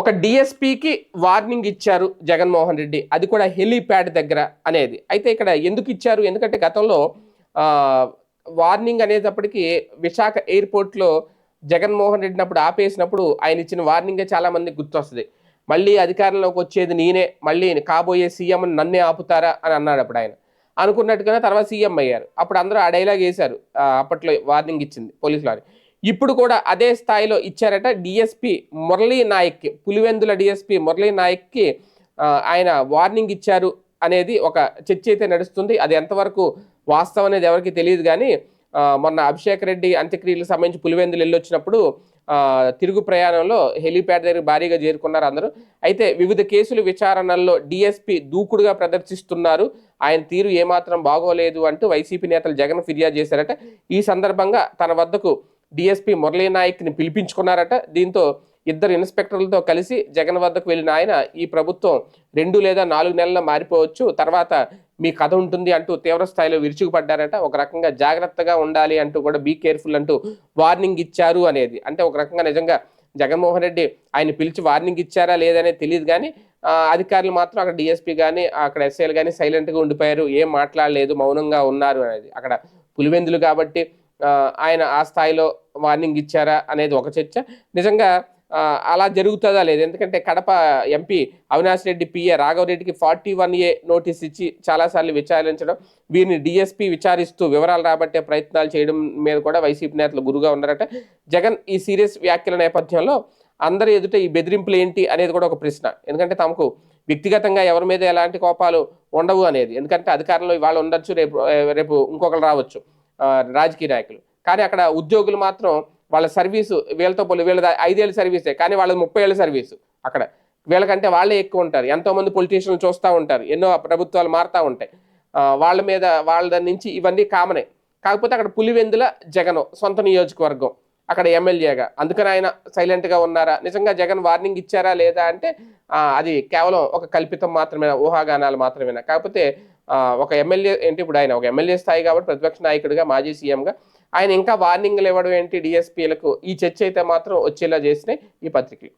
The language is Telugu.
ఒక డిఎస్పికి వార్నింగ్ ఇచ్చారు జగన్మోహన్ రెడ్డి. అది కూడా హెలీప్యాడ్ దగ్గర అనేది. అయితే ఇక్కడ ఎందుకు ఇచ్చారు? ఎందుకంటే గతంలో వార్నింగ్ అనేటప్పటికీ విశాఖ ఎయిర్పోర్ట్లో జగన్మోహన్ రెడ్డిని అప్పుడు ఆపేసినప్పుడు ఆయన ఇచ్చిన వార్నింగే చాలామందికి గుర్తొస్తుంది. మళ్ళీ అధికారంలోకి వచ్చేది నేనే మళ్ళీ కాబోయే సీఎం నన్నే ఆపుతారా అని అన్నాడు అప్పుడు ఆయన. అనుకున్నట్టుగానే తర్వాత సీఎం అయ్యారు. అప్పుడు అందరూ ఆ డైలాగ్ వేశారు. అప్పట్లో వార్నింగ్ ఇచ్చింది పోలీసులు ఇప్పుడు కూడా అదే స్థాయిలో ఇచ్చారట డిఎస్పి మురళీ నాయక్కి పులివెందుల డిఎస్పి మురళీ నాయక్కి ఆయన వార్నింగ్ ఇచ్చారు అనేది ఒక చర్చ అయితే నడుస్తుంది. అది ఎంతవరకు వాస్తవం అనేది ఎవరికి తెలియదు కానీ మొన్న అభిషేక్ రెడ్డి అంత్యక్రియలకు సంబంధించి పులివెందులు వెళ్ళొచ్చినప్పుడు తిరుగు ప్రయాణంలో హెలీప్యాడ్ దగ్గర భారీగా చేరుకున్నారు అందరూ. అయితే వివిధ కేసులు విచారణల్లో డిఎస్పి దూకుడుగా ప్రదర్శిస్తున్నారు. ఆయన తీరు ఏమాత్రం బాగోలేదు అంటూ వైసీపీ నేతలు జగన్ ఫిర్యాదు చేశారట. ఈ సందర్భంగా తన వద్దకు డిఎస్పీ మురళీ నాయక్ని పిలిపించుకున్నారట. దీంతో ఇద్దరు ఇన్స్పెక్టర్లతో కలిసి జగన్ వద్దకు వెళ్ళిన ఆయన ఈ ప్రభుత్వం రెండు లేదా నాలుగు నెలల్లో మారిపోవచ్చు తర్వాత మీ కథ ఉంటుంది అంటూ తీవ్ర స్థాయిలో విరుచుకుపడ్డారట. ఒక రకంగా జాగ్రత్తగా ఉండాలి అంటూ కూడా బీ కేర్ఫుల్ అంటూ వార్నింగ్ ఇచ్చారు అనేది. అంటే ఒక రకంగా నిజంగా జగన్మోహన్ రెడ్డి ఆయన పిలిచి వార్నింగ్ ఇచ్చారా లేదనేది తెలియదు కానీ అధికారులు మాత్రం అక్కడ డిఎస్పీ కానీ అక్కడ ఎస్ఐలు కానీ సైలెంట్గా ఉండిపోయారు. ఏం మాట్లాడలేదు మౌనంగా ఉన్నారు అనేది. అక్కడ పులివెందులు కాబట్టి ఆయన ఆ స్థాయిలో వార్నింగ్ ఇచ్చారా అనేది ఒక చర్చ. నిజంగా అలా జరుగుతుందా లేదు? ఎందుకంటే కడప ఎంపీ అవినాష్ రెడ్డి పిఏ రాఘవరెడ్డికి ఫార్టీ వన్ ఏ నోటీస్ ఇచ్చి చాలాసార్లు విచారించడం వీరిని డిఎస్పీ విచారిస్తూ వివరాలు రాబట్టే ప్రయత్నాలు చేయడం మీద కూడా వైసీపీ నేతలు గురుగా ఉన్నారట. జగన్ ఈ సీరియస్ వ్యాఖ్యల నేపథ్యంలో అందరి ఎదుట ఈ బెదిరింపులు ఏంటి అనేది కూడా ఒక ప్రశ్న. ఎందుకంటే తమకు వ్యక్తిగతంగా ఎవరి మీద ఎలాంటి కోపాలు ఉండవు అనేది. ఎందుకంటే అధికారంలో ఇవాళ ఉండొచ్చు రేపు రేపు ఇంకొకరు రావచ్చు. రాజకీయ నాయకులు. కానీ అక్కడ ఉద్యోగులు మాత్రం వాళ్ళ సర్వీసు వీళ్ళతో పోలి వీళ్ళ ఐదేళ్ళ సర్వీసే కానీ వాళ్ళది ముప్పై ఏళ్ళ సర్వీసు అక్కడ. వీళ్ళకంటే వాళ్ళే ఎక్కువ ఉంటారు. ఎంతోమంది పొలిటీషియన్లు చూస్తూ ఉంటారు. ఎన్నో ప్రభుత్వాలు మారుతూ ఉంటాయి. వాళ్ళ మీద వాళ్ళ నుంచి ఇవన్నీ కామనే. కాకపోతే అక్కడ పులివెందుల జగన్ సొంత నియోజకవర్గం. అక్కడ ఎమ్మెల్యేగా. అందుకని ఆయన సైలెంట్గా ఉన్నారా? నిజంగా జగన్ వార్నింగ్ ఇచ్చారా లేదా అంటే అది కేవలం ఒక కల్పితం మాత్రమేనా? ఊహాగానాలు మాత్రమేనా? కాకపోతే ఒక ఎమ్మెల్యే ఏంటి ఇప్పుడు ఆయన ఒక ఎమ్మెల్యే స్థాయి కాబట్టి ప్రతిపక్ష నాయకుడిగా మాజీ సీఎంగా ఆయన ఇంకా వార్నింగ్లు ఇవ్వడం ఏంటి డిఎస్పీలకు ఈ చర్చ అయితే మాత్రం వచ్చేలా చేసినాయి ఈ పత్రికలు.